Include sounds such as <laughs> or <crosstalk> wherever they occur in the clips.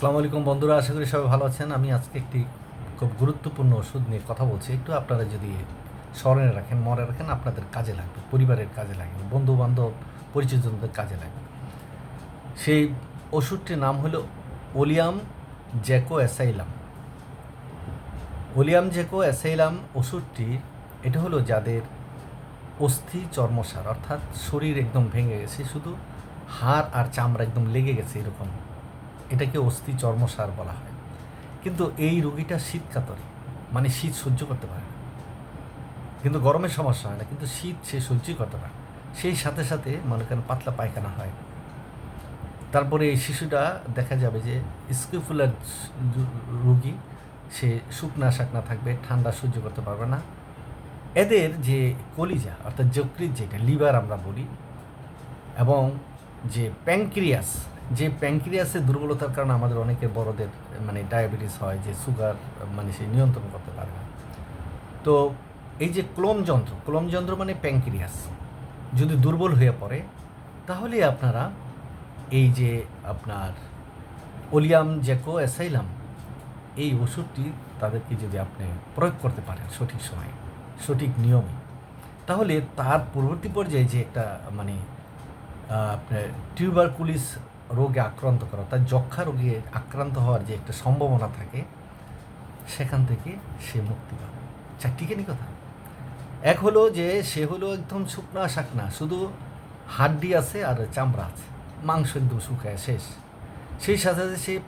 আসসালামু আলাইকুম বন্ধুরা, আশা করি সবাই ভালো আছেন। আমি আজকে একটি খুব গুরুত্বপূর্ণ ওষুধ নিয়ে কথা বলছি। একটু আপনারা যদি স্মরণে রাখেন, মনে রাখেন, আপনাদের কাজে লাগবে, পরিবারের কাজে লাগবে বন্ধু বান্ধব পরিচিতজনদের কাজে লাগবে। সেই ওষুধটির নাম হলো Oleum Jecoris Aselli. Oleum Jecoris Aselli ওষুধটি, এটা হলো যাদের অস্থি চর্মসার, অর্থাৎ শরীর একদম ভেঙে গেছে, শুধু হাড় আর চামড়া একদম লেগে গেছে এরকম এটাকে অস্থি চর্মসার বলা হয়। কিন্তু এই রুগীটা শীত কাতরে মানে শীত সহ্য করতে পারে না। কিন্তু গরমের সমস্যা হয় না, কিন্তু শীত সে সহ্যই করতে পারে। সেই সাথে সাথে মনে করেন পাতলা পায়খানা হয়। তারপরে এই শিশুটা দেখা যাবে যে স্কিফুলার রুগী, সে শুকনা শাকনা থাকবে, ঠান্ডা সহ্য করতে পারবে না। এদের যে কলিজা, অর্থাৎ যকৃত যেটা, লিভার আমরা বলি, এবং যে প্যাঙ্ক্রিয়াস যে প্যাঙ্ক্রিয়াসের দুর্বলতার কারণে আমাদের অনেকের বড়দের মানে ডায়াবেটিস হয়, যে সুগার মানে সে নিয়ন্ত্রণ করতে পারে না। তো এই যে ক্লোম যন্ত্র ক্লোম যন্ত্র মানে প্যাঙ্ক্রিয়াস যদি দুর্বল হয়ে পড়ে, তাহলে আপনারা এই যে আপনার ওলিয়াম জ্যাকো অ্যাসাইলাম, এই ওষুধটি তাদেরকে যদি আপনি প্রয়োগ করতে পারেন সঠিক সময়ে, সঠিক নিয়মে, তাহলে তার পরবর্তী পর্যায়ে যে একটা মানে আপনার টিউবারকুলিস রোগে আক্রান্ত করা তার যক্ষা রোগে আক্রান্ত হওয়ার যে একটা সম্ভাবনা থাকে, সেখান থেকে সে মুক্তি পাবে। চারটিখানি কথা। এক হলো যে, সে হলো একদম শুকনা শাকনা, শুধু হাড্ডি আছে আর চামড়া আছে, মাংস একদম শুকায়, শেষ। সেই সাথে সাথে সে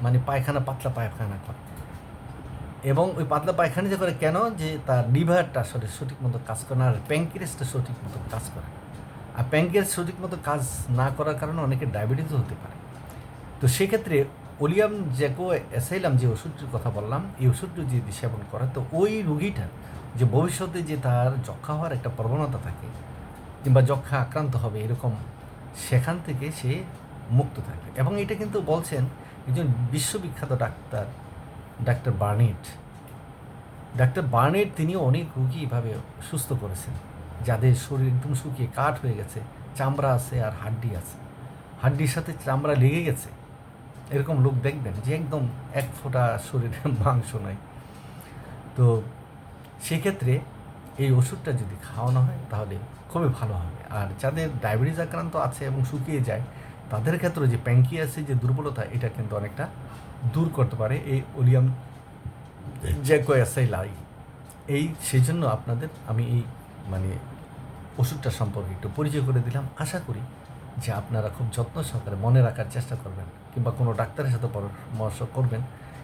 মানে পায়খানা, পাতলা পায়খানা করে। এবং ওই পাতলা পায়খানা যে করে কেন? যে তার লিভারটা আসলে সঠিক মতো কাজ করে না, আর প্যাঙ্কিরেসটা সঠিক মতো কাজ করে না। আর প্যাঙ্কিয়াস সঠিক মতো কাজ না করার কারণে অনেকের ডায়াবেটিসও হতে পারে। তো সেক্ষেত্রে ওলিয়াম জ্যাকো অ্যাসাইলাম যে ওষুধটির কথা বললাম, এই ওষুধটি যদি সেবন করে, তো ওই রুগীটা যে ভবিষ্যতে যে তার যক্ষা হওয়ার একটা প্রবণতা থাকে কিংবা যক্ষা আক্রান্ত হবে এরকম, সেখান থেকে সে মুক্ত থাকবে এবং এটা কিন্তু বলছেন একজন বিশ্ববিখ্যাত doctor doctor Barnett. Doctor Barnett তিনি অনেক রুগী এভাবে সুস্থ করেছেন। যাদের শরীর একদম শুকিয়ে কাঠ হয়ে গেছে, চামড়া আছে আর হাড্ডি আছে। হাড্ডির সাথে চামড়া লেগে গেছে, এরকম লোক দেখবেন যে একদম এক ফোঁটা শরীরে <laughs> মাংস নাই। তো সেক্ষেত্রে এই ওষুধটা যদি খাওয়ানো হয়, তাহলে খুবই ভালো হবে। আর যাদের ডায়াবেটিস আক্রান্ত আছে এবং শুকিয়ে যায়, তাদের ক্ষেত্রে যে প্যাঙ্কিয়াসের যে দুর্বলতা, এটা কিন্তু অনেকটা দূর করতে পারে এই ওলিয়াম জ্যাকোয়াসাইলাই এই সেই জন্য আপনাদের আমি এই ওষুধটা সম্পর্কে একটু পরিচয় করে দিলাম। আশা করি যে আপনারা খুব যত্ন সহকারে মনে রাখার চেষ্টা করবেন কিংবা কোনো ডাক্তারের সাথে পরামর্শ করবেন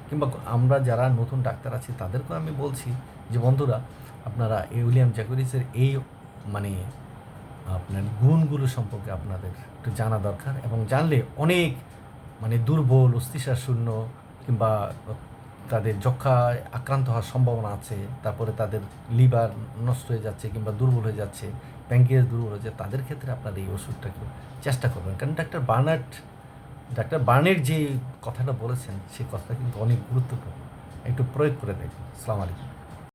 কিংবা আমরা যারা নতুন ডাক্তার আছি তাদেরকেও আমি বলছি যে, বন্ধুরা, আপনারা এই উইলিয়াম জ্যাকোরিসের এই মানে আপনার গুণগুলো সম্পর্কে আপনাদের একটু জানা দরকার এবং জানলে অনেক মানে দুর্বল অস্থিসার শূন্য কিংবা তাদের যক্ষা আক্রান্ত হওয়ার সম্ভাবনা আছে, তারপরে তাদের লিভার নষ্ট হয়ে যাচ্ছে কিংবা দুর্বল হয়ে যাচ্ছে প্যাঙ্কিয়াস দুর্বল হয়ে যাচ্ছে, তাদের ক্ষেত্রে আপনার এই ওষুধটাকে চেষ্টা করবেন। কারণ ডাক্তার বার্নার্ট ডাক্তার বার্নের যে কথাটা বলেছেন সেই কথাটা কিন্তু অনেক গুরুত্বপূর্ণ। একটু প্রয়োগ করে দেখবেন আলাইকুম।